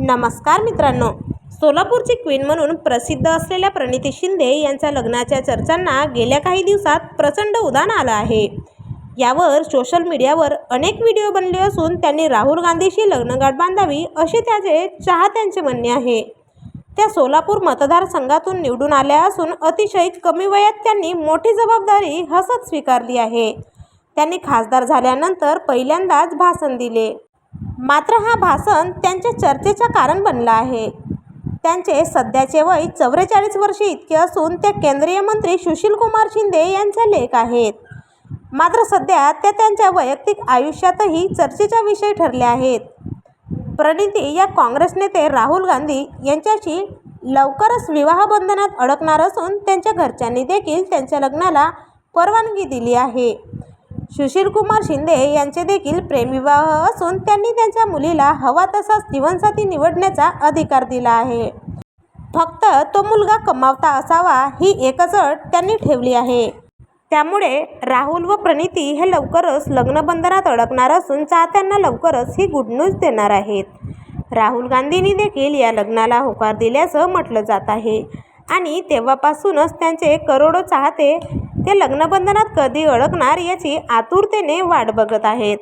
नमस्कार मित्रांनो. सोलापूरची क्वीन म्हणून प्रसिद्ध असलेल्या प्रणिती शिंदे यांच्या लग्नाच्या चर्चांना गेल्या काही दिवसात प्रचंड उदान आलं आहे. यावर सोशल मीडियावर अनेक व्हिडिओ बनले असून त्यांनी राहुल गांधीशी लग्नगाठ बांधावी असे त्याचे चाहत्यांचे म्हणणे आहे. त्या सोलापूर मतदारसंघातून निवडून आल्या असून अतिशय कमी वयात त्यांनी मोठी जबाबदारी हसत स्वीकारली आहे. त्यांनी खासदार झाल्यानंतर पहिल्यांदाच भाषण दिले. मात्र हा भाषण त्यांच्या चर्चेचा कारण बनला आहे. त्यांचे सध्याचे वय चौवेचाळीस वर्षे इतके असून ते केंद्रीय मंत्री सुशीलकुमार शिंदे यांचा लेख आहेत. मात्र सध्या त्या त्यांच्या वैयक्तिक आयुष्यातही चर्चेचा विषय ठरले आहेत. प्रणिती या काँग्रेस नेते राहुल गांधी यांच्याशी लवकरच विवाहबंधनात अडकणार असून त्यांच्या घरच्यांनी देखील त्यांच्या लग्नाला परवानगी दिली आहे. सुशीलकुमार शिंदे यांचे देखील प्रेमविवाह असून त्यांनी त्यांच्या मुलीला हवा तसाच जीवनसाथी निवडण्याचा अधिकार दिला आहे. फक्त तो मुलगा कमावता असावा ही एकच अट त्यांनी ठेवली आहे. त्यामुळे राहुल व प्रणिती हे लवकरच लग्नबंधनात अडकणार असून चाहत्यांना लवकरच ही गुड न्यूज देणार आहेत. राहुल गांधींनी देखील या लग्नाला होकार दिल्याचं म्हटलं जात आहे. आणि तेव्हापासूनच त्यांचे करोडो चाहते ते लग्नबंधनात कधी अडकणार याची आतुरतेने वाट बघत आहेत.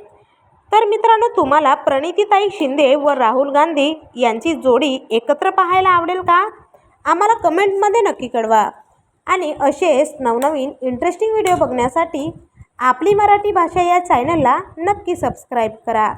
तर मित्रांनो तुम्हाला प्रणितीताई शिंदे व राहुल गांधी यांची जोडी एकत्र पाहायला आवडेल का? आम्हाला कमेंटमध्ये नक्की कळवा. आणि असेच नवनवीन इंटरेस्टिंग व्हिडिओ बघण्यासाठी आपली मराठी भाषा या चॅनलला नक्की सबस्क्राईब करा.